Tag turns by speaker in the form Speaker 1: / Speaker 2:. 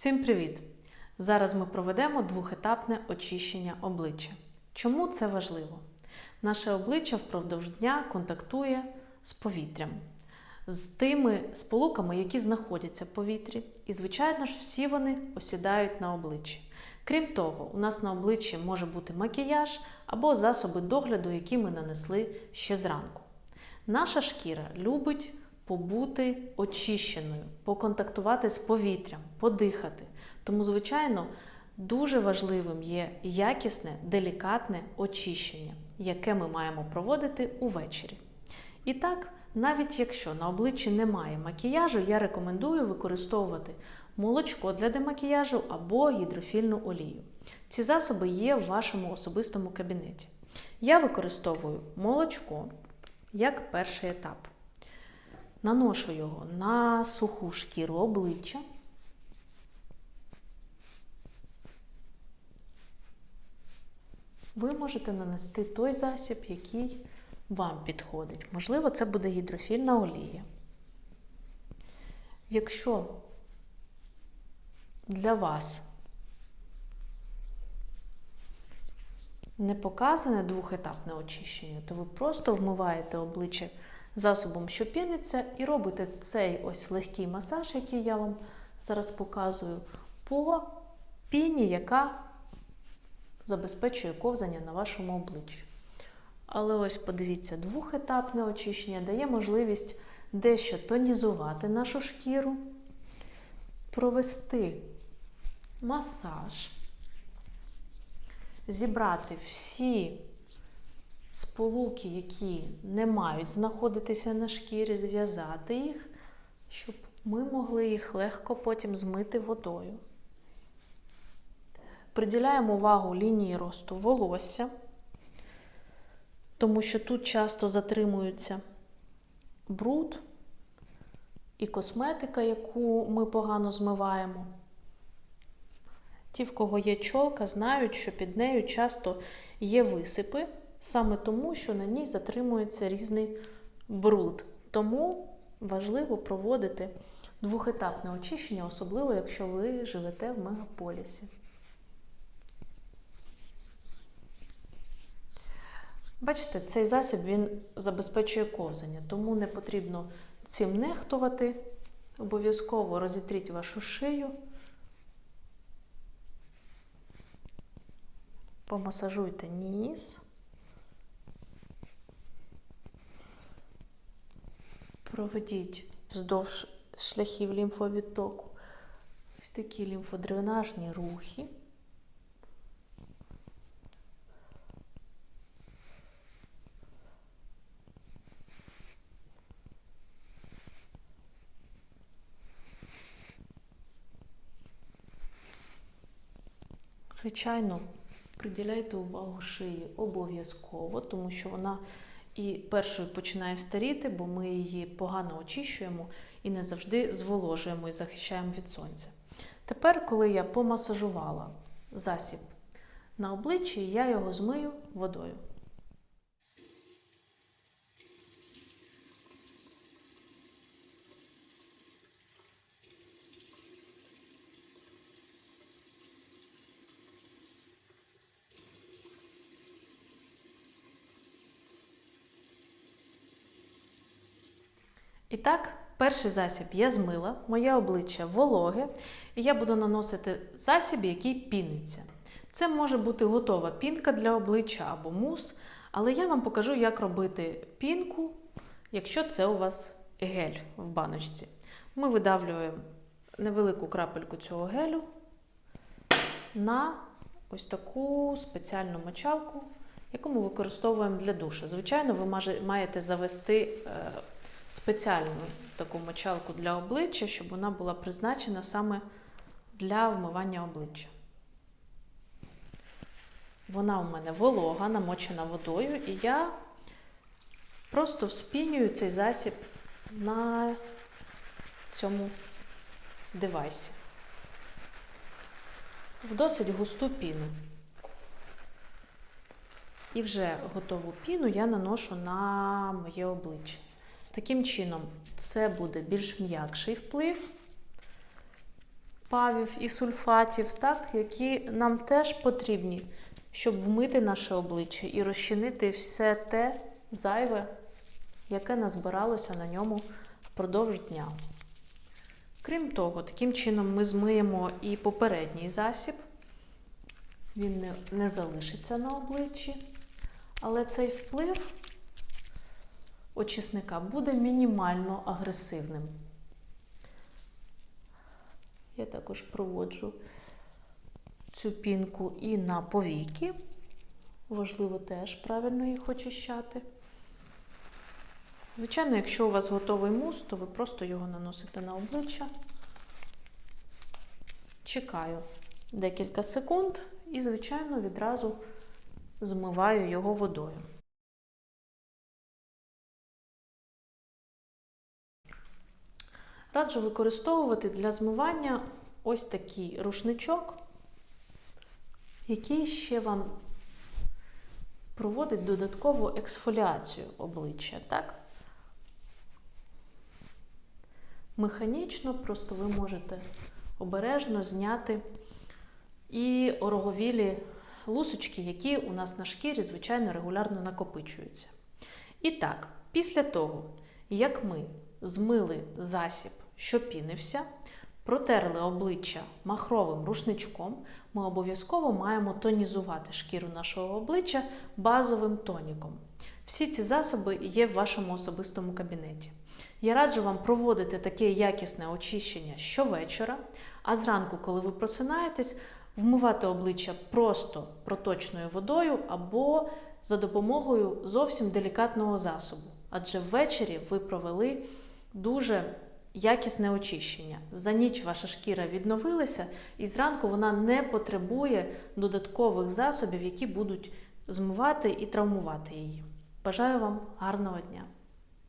Speaker 1: Всім привіт! Зараз ми проведемо двохетапне очищення обличчя. Чому це важливо? Наше обличчя впродовж дня контактує з повітрям, з тими сполуками, які знаходяться в повітрі, і, звичайно ж, всі вони осідають на обличчі. Крім того, у нас на обличчі може бути макіяж або засоби догляду, які ми нанесли ще зранку. Наша шкіра любить побути очищеною, поконтактувати з повітрям, подихати. Тому, звичайно, дуже важливим є якісне, делікатне очищення, яке ми маємо проводити увечері. І так, навіть якщо на обличчі немає макіяжу, я рекомендую використовувати молочко для демакіяжу або гідрофільну олію. Ці засоби є в вашому особистому кабінеті. Я використовую молочко як перший етап. Наношу його на суху шкіру обличчя. Ви можете нанести той засіб, який вам підходить. Можливо, це буде гідрофільна олія. Якщо для вас не показане двохетапне очищення, то ви просто вмиваєте обличчя засобом, що піниться, і робите цей ось легкий масаж, який я вам зараз показую, по піні, яка забезпечує ковзання на вашому обличчі. Але ось подивіться, двохетапне очищення дає можливість дещо тонізувати нашу шкіру, провести масаж, зібрати всі сполуки, які не мають знаходитися на шкірі, зв'язати їх, щоб ми могли їх легко потім змити водою. Приділяємо увагу лінії росту волосся, тому що тут часто затримується бруд і косметика, яку ми погано змиваємо. Ті, в кого є чолка, знають, що під нею часто є висипи, саме тому, що на ній затримується різний бруд. Тому важливо проводити двохетапне очищення, особливо якщо ви живете в мегаполісі. Бачите, цей засіб він забезпечує ковзання, тому не потрібно цим нехтувати. Обов'язково розітріть вашу шию. Помасажуйте ніс. Проведіть вздовж шляхів лімфовідтоку ось такі лімфодренажні рухи. Звичайно, приділяйте увагу шиї обов'язково, тому що вона і першою починає старіти, бо ми її погано очищуємо і не завжди зволожуємо і захищаємо від сонця. Тепер, коли я помасажувала засіб на обличчі, я його змию водою. І так, перший засіб я змила, моє обличчя вологе, і я буду наносити засіб, який піниться. Це може бути готова пінка для обличчя або мус, але я вам покажу, як робити пінку, якщо це у вас гель в баночці. Ми видавлюємо невелику крапельку цього гелю на ось таку спеціальну мочалку, яку ми використовуємо для душу. Звичайно, ви маєте завести спеціальну таку мочалку для обличчя, щоб вона була призначена саме для вмивання обличчя. Вона у мене волога, намочена водою, і я просто вспінюю цей засіб на цьому девайсі. В досить густу піну. І вже готову піну я наношу на моє обличчя. Таким чином, це буде більш м'якший вплив, павів і сульфатів, так, які нам теж потрібні, щоб вмити наше обличчя і розчинити все те зайве, яке назбиралося на ньому впродовж дня. Крім того, таким чином ми змиємо і попередній засіб. Він не, не залишиться на обличчі, але цей вплив очисника буде мінімально агресивним. Я також проводжу цю пінку і на повіки. Важливо теж правильно їх очищати. Звичайно, якщо у вас готовий мус, то ви просто його наносите на обличчя. Чекаю декілька секунд і, звичайно, відразу змиваю його водою. Раджу використовувати для змивання ось такий рушничок, який ще вам проводить додаткову ексфоліацію обличчя. Так? Механічно просто ви можете обережно зняти і ороговілі лусочки, які у нас на шкірі, звичайно, регулярно накопичуються. І так, після того, як ми змили засіб, що пінився, протерли обличчя махровим рушничком, ми обов'язково маємо тонізувати шкіру нашого обличчя базовим тоніком. Всі ці засоби є в вашому особистому кабінеті. Я раджу вам проводити таке якісне очищення щовечора, а зранку, коли ви просинаєтесь, вмивати обличчя просто проточною водою або за допомогою зовсім делікатного засобу. Адже ввечері ви провели дуже якісне очищення. За ніч ваша шкіра відновилася, і зранку вона не потребує додаткових засобів, які будуть змивати і травмувати її. Бажаю вам гарного дня!